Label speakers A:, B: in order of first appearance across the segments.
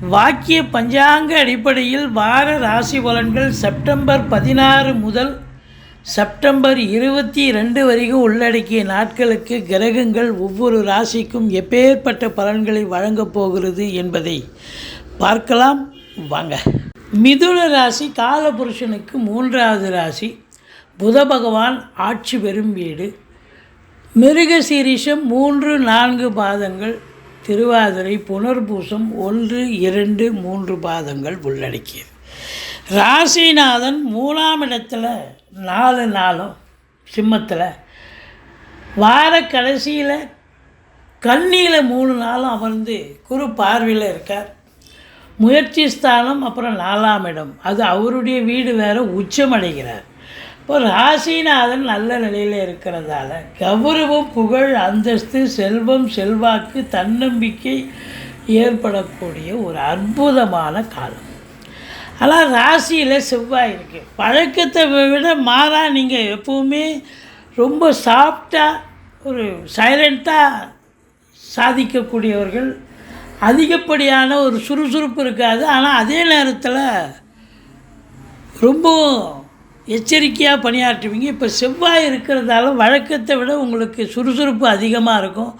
A: வாக்கிய பஞ்சாங்க அடிப்படையில் வார ராசி பலன்கள் செப்டம்பர் பதினாறு முதல் செப்டம்பர் இருபத்தி ரெண்டு வரைக்கும் உள்ளடக்கிய நாட்களுக்கு கிரகங்கள் ஒவ்வொரு ராசிக்கும் எப்பேற்பட்ட பலன்களை வழங்கப் போகிறது என்பதை பார்க்கலாம். வாங்க. மிதுன ராசி காலபுருஷனுக்கு மூன்றாவது ராசி. புத பகவான் ஆட்சி பெறும் வீடு. மிருகசீரிஷம் மூன்று நான்கு பாதங்கள். திருவாதிரை புனர்பூசம் ஒன்று இரண்டு மூன்று பாதங்கள் உள்ளடக்கியது. ராசிநாதன் மூணாம் இடத்துல நாலு நாளும் சிம்மத்தில். வார கடைசியில் கண்ணியில் மூணு நாளும் அமர்ந்து குரு பார்வையில் இருக்கார். முயற்சி ஸ்தானம் அப்புறம் நாலாம் இடம். அது அவருடைய வீடு வேறு உச்சமடைகிறார் இப்போ ராசிநாதன் நல்ல நிலையில் இருக்கிறதால கௌரவம் புகழ் அந்தஸ்து செல்வம் செல்வாக்கு தன்னம்பிக்கை ஏற்படக்கூடிய ஒரு அற்புதமான காலம். ஆனால் ராசியில் செவ்வாய் இருக்குது பழக்கத்தை விட மாறா நீங்கள் எப்போவுமே ரொம்ப சாஃப்டாக ஒரு சைலண்ட்டாக சாதிக்கக்கூடியவர்கள். அதிகப்படியான ஒரு சுறுசுறுப்பு இருக்காது. ஆனால் அதே நேரத்தில் ரொம்பவும் எச்சரிக்கையாக பணியாற்றுவீங்க. இப்போ செவ்வாய் இருக்கிறதால வழக்கத்தை விட உங்களுக்கு சுறுசுறுப்பு அதிகமாக இருக்கும்.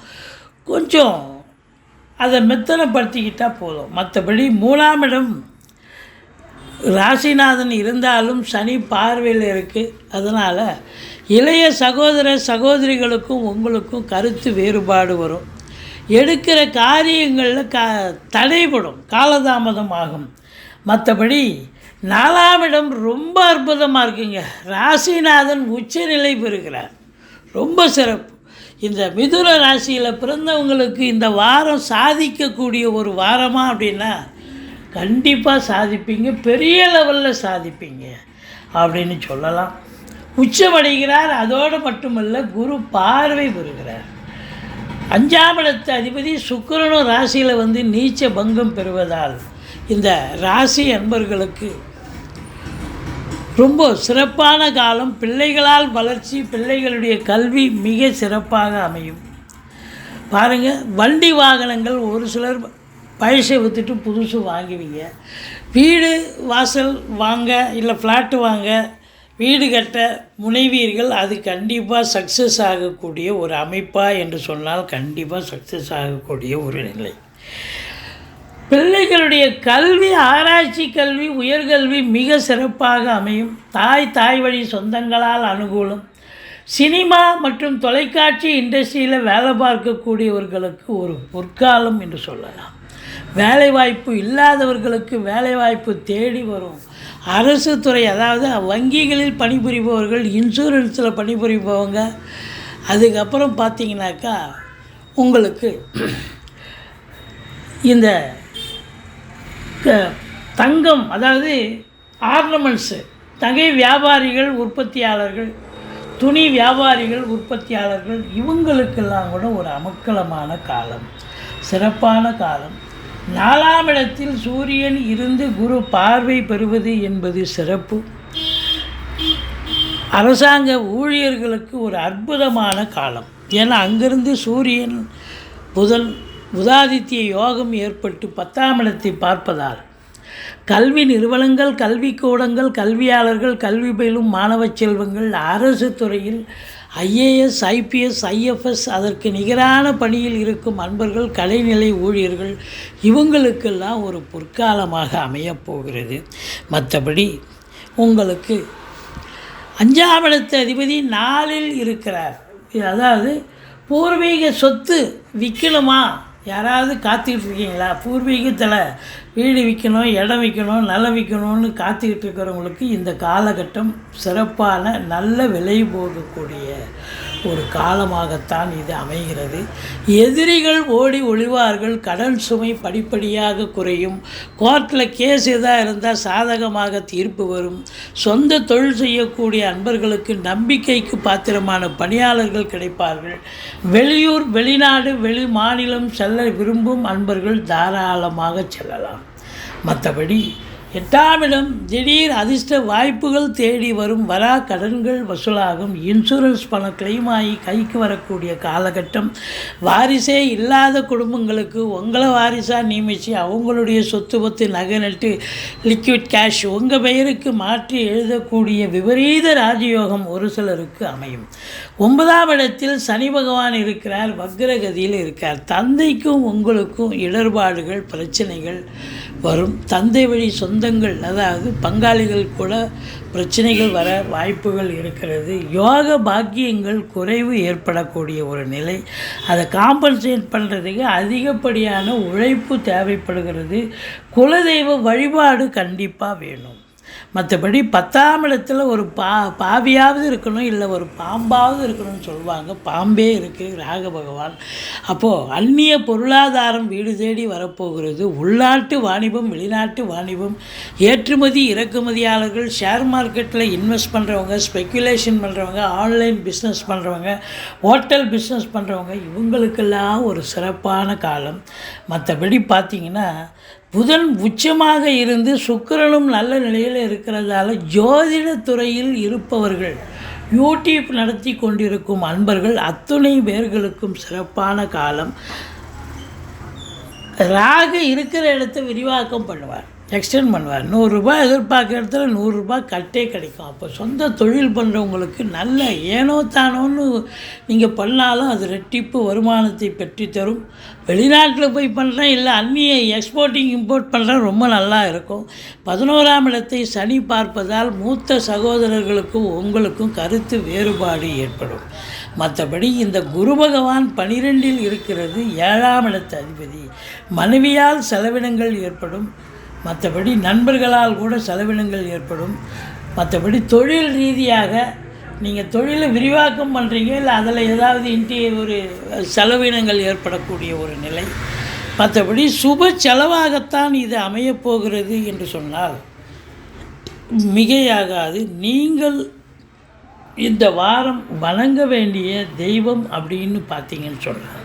A: கொஞ்சம் அதை மெத்தனப்படுத்திக்கிட்டால் போதும். மற்றபடி மூணாம் இடம் ராசிநாதன் இருந்தாலும் சனி பார்வையில் இருக்குது அதனால் இளைய சகோதர சகோதரிகளுக்கும் உங்களுக்கும் கருத்து வேறுபாடு வரும். எடுக்கிற காரியங்களில் க தடைபடும். காலதாமதம் ஆகும். மற்றபடி நாலாம் இடம் ரொம்ப அற்புதமாக இருக்குங்க. ராசிநாதன் உச்சநிலை பெறுகிறார். ரொம்ப சிறப்பு. இந்த மிதுன ராசியில் பிறந்தவங்களுக்கு இந்த வாரம் சாதிக்கக்கூடிய ஒரு வாரமா அப்படின்னா கண்டிப்பாக சாதிப்பீங்க. பெரிய லெவலில் சாதிப்பீங்க அப்படின்னு சொல்லலாம். உச்சமடைகிறார் அதோடு மட்டுமல்ல குரு பார்வை பெறுகிறார். அஞ்சாம் இடத்து அதிபதி சுக்கிரனும் ராசியில் வந்து நீச்ச பங்கம் பெறுவதால் இந்த ராசி அன்பர்களுக்கு ரொம்ப சிறப்பான காலம். பிள்ளைகளால் வளர்ச்சி பிள்ளைகளுடைய கல்வி மிக சிறப்பாக அமையும். பாருங்கள் வண்டி வாகனங்கள் ஒரு சிலர் பழசை விற்றுட்டு புதுசு வாங்குவீங்க. வீடு வாசல் வாங்க இல்லை ஃப்ளாட்டு வாங்க வீடு கட்ட முனைவீர்கள். அது கண்டிப்பாக சக்ஸஸ் ஆகக்கூடிய ஒரு அமைப்பாக என்று சொன்னால் கண்டிப்பாக சக்ஸஸ் ஆகக்கூடிய ஒரு நிலை. பிள்ளைகளுடைய கல்வி ஆராய்ச்சி கல்வி உயர்கல்வி மிக சிறப்பாக அமையும். தாய் தாய் வழி சொந்தங்களால் அனுகூலம். சினிமா மற்றும் தொலைக்காட்சி இண்டஸ்ட்ரியில் வேலை பார்க்கக்கூடியவர்களுக்கு ஒரு பொற்காலம் என்று சொல்லலாம். வேலைவாய்ப்பு இல்லாதவர்களுக்கு வேலைவாய்ப்பு தேடி வரும். அரசு துறை அதாவது வங்கிகளில் பணிபுரிபவர்கள் இன்சூரன்ஸில் பணிபுரிபவங்க அதுக்கப்புறம் பார்த்தீங்கன்னாக்கா உங்களுக்கு இந்த தங்கம் அதாவது ஆர்னமெண்ட்ஸு நகை வியாபாரிகள் உற்பத்தியாளர்கள் துணி வியாபாரிகள் உற்பத்தியாளர்கள் இவங்களுக்கெல்லாம் கூட ஒரு அமக்கலமான காலம் சிறப்பான காலம். நாலாம் இடத்தில் சூரியன் இருந்து குரு பார்வை பெறுவது என்பது சிறப்பு. அரசாங்க ஊழியர்களுக்கு ஒரு அற்புதமான காலம். ஏன்னா அங்கிருந்து சூரியன் புதன் புதாதித்ய யோகம் ஏற்பட்டு பத்தாம் இடத்தை பார்ப்பதால் கல்வி நிறுவனங்கள் கல்விக்கூடங்கள் கல்வியாளர்கள் கல்வி பயிலும் மாணவ செல்வங்கள் அரசு துறையில் ஐஏஎஸ் ஐபிஎஸ் ஐஎஃப்எஸ் அதற்கு நிகரான பணியில் இருக்கும் அன்பர்கள் கலைநிலை ஊழியர்கள் இவங்களுக்கெல்லாம் ஒரு பொற்காலமாக அமையப்போகிறது மற்றபடி உங்களுக்கு அஞ்சாம் இடத்து அதிபதி நாளில் இருக்கிறார். அதாவது பூர்வீக சொத்து விற்கணுமா யாராவது காத்துக்கிட்டு இருக்கீங்களா பூர்வீகத்தில் வீடு விற்கணும் இடம் விற்கணும் நிலம் விற்கணும்னு காத்துக்கிட்டு இருக்கிறவங்களுக்கு இந்த காலகட்டம் சிறப்பான நல்ல விலை போகக்கூடிய ஒரு காலமாகத்தான் இது அமைகிறது. எதிரிகள் ஓடி ஒளிவார்கள் கடன் சுமை படிப்படியாக குறையும். கோர்ட்டில் கேஸ் எதாக இருந்தால் சாதகமாக தீர்ப்பு வரும். சொந்த தொழில் செய்யக்கூடிய அன்பர்களுக்கு நம்பிக்கைக்கு பாத்திரமான பணியாளர்கள் கிடைப்பார்கள். வெளியூர் வெளிநாடு வெளி மாநிலம் செல்ல விரும்பும் அன்பர்கள் தாராளமாக செல்லலாம். மற்றபடி எட்டாம் இடம் திடீர் அதிர்ஷ்ட வாய்ப்புகள் தேடி வரும் வரா கடன்கள் வசூலாகும். இன்சூரன்ஸ் பணம் claim ஆகி கைக்கு வரக்கூடிய காலகட்டம். வாரிசே இல்லாத குடும்பங்களுக்கு உங்களை வாரிசாக நியமித்து அவங்களுடைய சொத்து பத்து நகை நட்டு லிக்விட் கேஷ் உங்கள் பெயருக்கு மாற்றி எழுதக்கூடிய விபரீத ராஜயோகம் ஒரு சிலருக்கு அமையும். ஒன்பதாம் இடத்தில் சனி பகவான் இருக்கிறார் வக்ரகதியில் இருக்கார். தந்தைக்கும் உங்களுக்கும் இடர்பாடுகள் பிரச்சனைகள் வரும். தந்தை வழி சொந்த சொந்தங்கள் அதாவது பங்காளிகள் கூட பிரச்சனைகள் வர வாய்ப்புகள் இருக்கிறது. யோக பாக்கியங்கள் குறைவு ஏற்படக்கூடிய ஒரு நிலை. அதை காம்பன்சேட் பண்ணுறதுக்கு அதிகப்படியான உழைப்பு தேவைப்படுகிறது. குலதெய்வ வழிபாடு கண்டிப்பாக வேணும். மற்றபடி பத்தாம் இடத்துல ஒரு பா பாவியாவது இருக்கணும் இல்லை ஒரு பாம்பாவது இருக்கணும்னு சொல்லுவாங்க. பாம்பே இருக்குது ராக பகவான். அப்போது அந்நிய பொருளாதாரம் வீடு தேடி வரப்போகிறது. உள்நாட்டு வாணிபம் வெளிநாட்டு வாணிபம் ஏற்றுமதி இறக்குமதியாளர்கள் ஷேர் மார்க்கெட்டில் இன்வெஸ்ட் பண்ணுறவங்க ஸ்பெக்குலேஷன் பண்ணுறவங்க ஆன்லைன் பிஸ்னஸ் பண்ணுறவங்க ஹோட்டல் பிஸ்னஸ் பண்ணுறவங்க இவங்களுக்கெல்லாம் ஒரு சிறப்பான காலம். மற்றபடி பார்த்திங்கன்னா புதன் உச்சமாக இருந்து சுக்கிரனும் நல்ல நிலையில் இருக்கிறதால ஜோதிட துறையில் இருப்பவர்கள் யூடியூப் நடத்தி கொண்டிருக்கும் அன்பர்கள் அத்துணை பேர்களுக்கும் சிறப்பான காலம். ராகு இருக்கிற இடத்தை விரிவாக்கம் பண்ணுவார். எக்ஸ்டெண்ட் பண்ணுவார். நூறுரூபா எதிர்பார்க்குற இடத்துல நூறுரூபா கட்டே கிடைக்கும். அப்போ சொந்த தொழில் பண்ணுறவங்களுக்கு நல்ல ஏனோ தானோன்னு நீங்கள் பண்ணாலும் அது ரெட்டிப்பு வருமானத்தை பெற்றுத்தரும். வெளிநாட்டில் போய் பண்ணுறேன் இல்லை அந்நிய எக்ஸ்போர்ட்டிங் இம்போர்ட் பண்ணுறேன் ரொம்ப நல்லா இருக்கும். பதினோராம் இடத்தை சனி பார்ப்பதால் மூத்த சகோதரர்களுக்கும் உங்களுக்கும் கருத்து வேறுபாடு ஏற்படும். மற்றபடி இந்த குரு பகவான் பனிரெண்டில் இருக்கிறது ஏழாம் இடத்து அதிபதி. மனைவியால் செலவினங்கள் ஏற்படும். மற்றபடி நண்பர்களால் கூட செலவினங்கள் ஏற்படும். மற்றபடி தொழில் ரீதியாக நீங்கள் தொழிலை விரிவாக்கம் பண்ணுறீங்க இல்லை அதில் ஏதாவது இன்டி ஒரு செலவினங்கள் ஏற்படக்கூடிய ஒரு நிலை. மற்றபடி சுப செலவாகத்தான் இது அமையப்போகிறது என்று சொன்னால் மிகையாகாது. நீங்கள் இந்த வாரம் வணங்க வேண்டிய தெய்வம் அப்படின்னு பார்த்தீங்கன்னு சொன்னால்